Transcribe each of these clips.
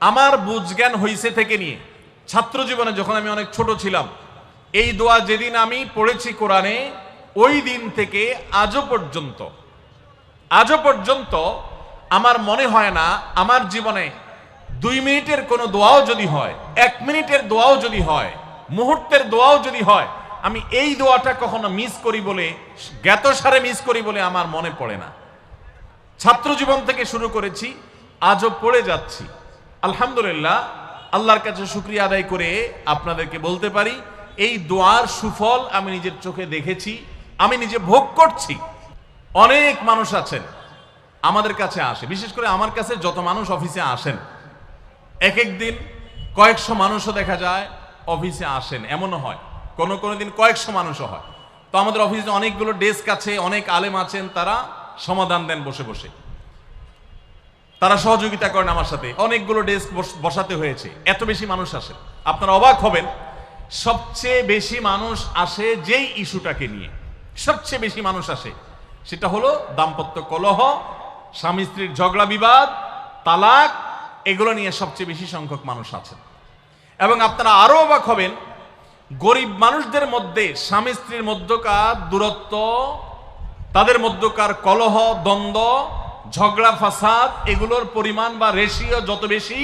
আমার বুঝজ্ঞান হইছে থেকে নিয়ে, ছাত্র জীবনে যখন আমি অনেক ছোট ছিলাম, এই দোয়া যেদিন আমি পড়েছি কোরআনে, ওই দিন থেকে আজও পর্যন্ত আজও পর্যন্ত আমার মনে হয় না আমার জীবনে দুই মিনিটের কোনো দোয়াও যদি হয়, এক মিনিটের দোয়াও যদি হয়, মুহূর্তের দোয়াও যদি হয়, আমি এই দোয়াটা কখনো মিস করি বলে জ্ঞাত সারে মিস করি বলে আমার মনে পড়ে না। ছাত্র জীবন থেকে শুরু করেছি, আজও পড়ে যাচ্ছি। আলহামদুলিল্লাহ, আল্লাহর কাছে শুক্রিয়া আদায় করে আপনাদেরকে বলতে পারি, এই দোয়ার সুফল আমি নিজের চোখে দেখেছি, আমি নিজে ভোগ করছি। অনেক মানুষ আছেন, আমাদের কাছে আসে। বিশেষ করে আমার কাছে যত মানুষ অফিসে আসেন, এক এক দিন কয়েকশো মানুষও দেখা যায় অফিসে আসেন, এমনও হয়। কোনো কোনো দিন কয়েকশো মানুষও হয়। তো আমাদের অফিসে অনেকগুলো ডেস্ক আছে, অনেক আলেম আছেন, তারা সমাধান দেন বসে বসে। তারা সহযোগিতা করেন আমার সাথে। অনেকগুলো ডেস্ক বসাতে হয়েছে। এত বেশি মানুষ আসে। আপনারা অবাক হবেন, সবচেয়ে বেশি মানুষ আসে যেই ইস্যুটাকে নিয়ে। সবচেয়ে বেশি মানুষ আসে। সেটা হলো দাম্পত্য কলহ, স্বামী স্ত্রীর ঝগড়া বিবাদ, তালাক, এগুলো নিয়ে সবচেয়ে বেশি সংখ্যক মানুষ আছেন। এবং আপনারা আরও অবাক হবেন, গরিব মানুষদের মধ্যে স্বামী স্ত্রীর মধ্যকার দূরত্ব, তাদের মধ্যকার কলহ, দ্বন্দ্ব ঝগড়া, ফাসাদ, এগুলোর পরিমাণ বা রেশিও যত বেশি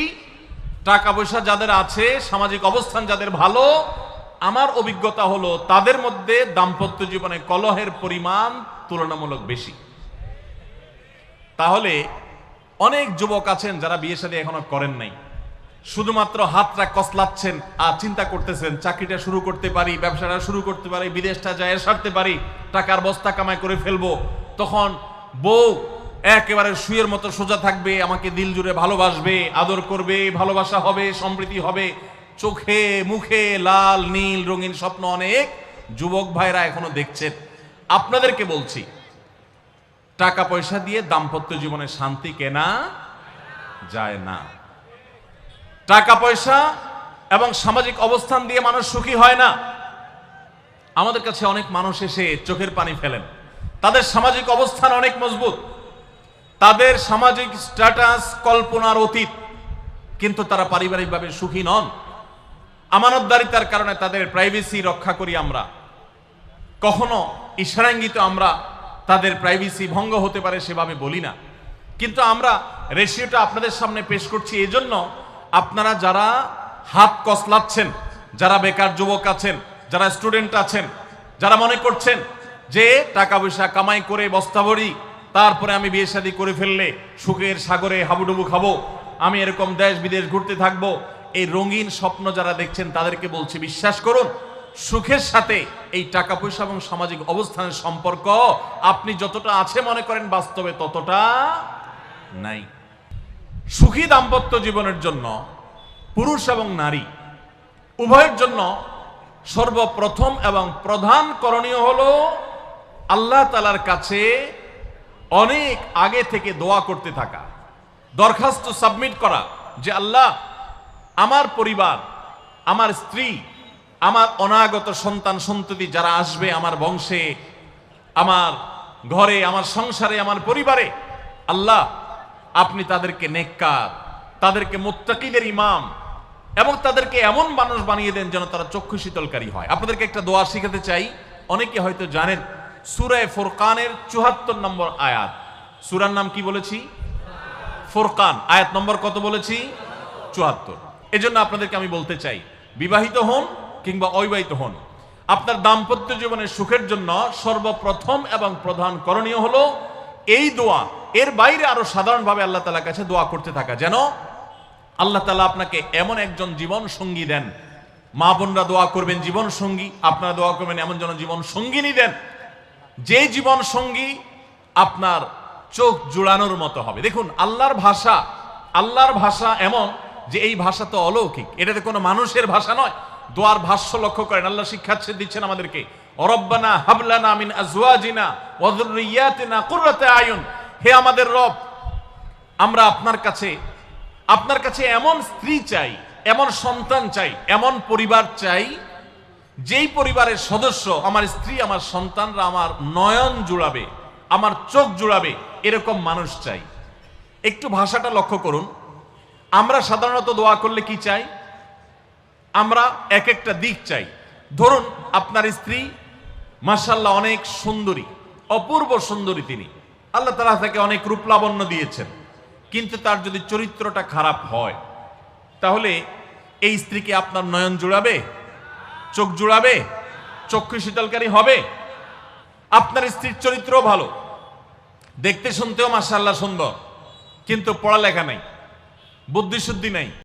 টাকা পয়সা যাদের আছে, সামাজিক অবস্থান যাদের ভালো, আমার অভিজ্ঞতা হলো তাদের মধ্যে দাম্পত্য জীবনে কলহের পরিমাণ তুলনামূলক বেশি। তাহলে অনেক যুবক আছেন যারা বিয়ে শাদী এখনও করেন নাই। শুধুমাত্র হাতটা কসলাচ্ছেন আর চিন্তা করতেছেন, চাকরিটা শুরু করতে পারি, ব্যবসাটা শুরু করতে পারি, বিদেশটা যায় সারতে পারি, টাকার বস্তা কামাই করে ফেলব। তখন বউ একেবারে শুয়ের মতো সোজা থাকবে, আমাকে দিল জুড়ে ভালোবাসবে, আদর করবে, ভালোবাসা হবে, সম্প্রীতি হবে। চোখে, মুখে লাল, নীল, রঙিন স্বপ্ন অনেক যুবক ভাইরা এখনও দেখছেন। আপনাদেরকে বলছি, টাকা পয়সা দিয়ে দাম্পত্য জীবনে শান্তি কেনা যায় না। টাকা পয়সা এবং সামাজিক অবস্থান দিয়ে মানুষ সুখী হয় না। আমাদের কাছে অনেক মানুষ এসে চোখের পানি ফেলেন। তাদের সামাজিক অবস্থান অনেক মজবুত। তাদের সামাজিক স্ট্যাটাস কল্পনার অতীত। কিন্তু তারা পারিবারিকভাবে সুখী নন। আমানতদারিতার কারণে তাদের প্রাইভেসি রক্ষা করি আমরা। কখনো ইশারাঙ্গিত আমরা তাদের প্রাইভেসি ভঙ্গ হতে পারে সেভাবে বলি না। কিন্তু আমরা রেশিওটা আপনাদের সামনে পেশ করছি এজন্য আপনারা যারা হাত কসলাচ্ছেন, যারা বেকার যুবক আছেন, যারা স্টুডেন্ট আছেন, যারা মনে করছেন যে টাকা পয়সা কামাই করে বস্তা ভরি তারপরে আমি বিয়ে শাদী করে ফেললে সুখের সাগরে হাবুডুবু খাব, আমি এরকম দেশ বিদেশ ঘুরতে থাকব, এই রঙিন স্বপ্ন যারা দেখছেন তাদেরকে বলছি বিশ্বাস করুন, সুখের সাথে এই টাকা পয়সা এবং সামাজিক অবস্থানের সম্পর্ক আপনি যতটা আছে মনে করেন বাস্তবে ততটা নাই। সুখী দাম্পত্য জীবনের জন্য পুরুষ এবং নারী উভয়ের জন্য সর্বপ্রথম এবং প্রধান করণীয় হলো আল্লাহ তালার কাছে অনেক আগে থেকে দোয়া করতে থাকা, দরখাস্ত সাবমিট করা যে আল্লাহ, আমার পরিবার, আমার স্ত্রী, আমার অনাগত সন্তান সন্ততি যারা আসবে আমার বংশে, আমার ঘরে, আমার সংসারে, আমার পরিবারে, আল্লাহ, আপনি তাদেরকে নেককার, তাদেরকে মুত্তাকিদের ইমাম এবং তাদেরকে এমন মানুষ বানিয়ে দেন যেন তারা চক্ষু শীতলকারী হয়। আপনাদেরকে একটা দোয়া শিখাতে চাই, অনেকে হয়তো জানেন সুরায় ফোরকানের চুহাত্তর নম্বর আয়াত। সুরার নাম কি বলেছি? ফোরকান। আয়াত নম্বর কত বলেছি? চুয়াত্তর এজন্য আপনাদেরকে আমি বলতে চাই, বিবাহিত হন কিংবা অবিবাহিত হন, আপনার দাম্পত্য জীবনের সুখের জন্য সর্বপ্রথম এবং প্রধান করণীয় হলো এই দোয়া। এর বাইরে আরও সাধারণভাবে আল্লাহ তালার কাছে দোয়া করতে থাকা। যেন আল্লাহ তালা আপনাকে এমন একজন জীবন সঙ্গী দেন। মা বোনরা দোয়া করবেন জীবন সঙ্গী আপনারা দোয়া করবেন এমন যেন জীবন সঙ্গিনী দেন। যে জীবন সঙ্গী আপনার চোখ জুড়ানোর মতো হবে। দেখুন, আল্লাহর ভাষা আল্লাহর ভাষা এমন যে এই ভাষা তো অলৌকিক। এটাতে কোনো মানুষের ভাষা নয়। দোয়ার ভাষ্য লক্ষ্য করেন, আল্লাহ শিক্ষা দিচ্ছেন আমাদেরকে। অরব্বানা হাবলানা মিন আজওয়াজিনা ওয়া যুররিয়াতিনা কুররাতা আয়ুন। হে আমাদের রব, আমরা আপনার কাছে আপনার কাছে এমন স্ত্রী চাই, এমন সন্তান চাই, এমন পরিবার চাই যেই পরিবারের সদস্য, আমার স্ত্রী, আমার সন্তানরা আমার নয়ন জুড়াবে, আমার চোখ জুড়াবে, এরকম মানুষ চাই। একটু ভাষাটা লক্ষ্য করুন। আমরা সাধারণত দোয়া করলে কি চাই? আমরা এক একটা দিক চাই। ধরুন, আপনার স্ত্রী মার্শাল্লাহ অনেক সুন্দরী, অপূর্ব সুন্দরী তিনি। আল্লাহ তালা তাকে অনেক রূপ লাবণ্য দিয়েছেন। কিন্তু তার যদি চরিত্রটা খারাপ হয়, তাহলে এই স্ত্রীকে আপনার নয়ন জুড়াবে? চোখ জুড়াবে, চক্ষু শীতলকারী হবে, আপনার স্ত্রীর চরিত্রও ভালো। দেখতে শুনতেও মার্শাল্লাহ সুন্দর, কিন্তু পড়ালেখা নাই, বুদ্ধিশুদ্ধি নাই।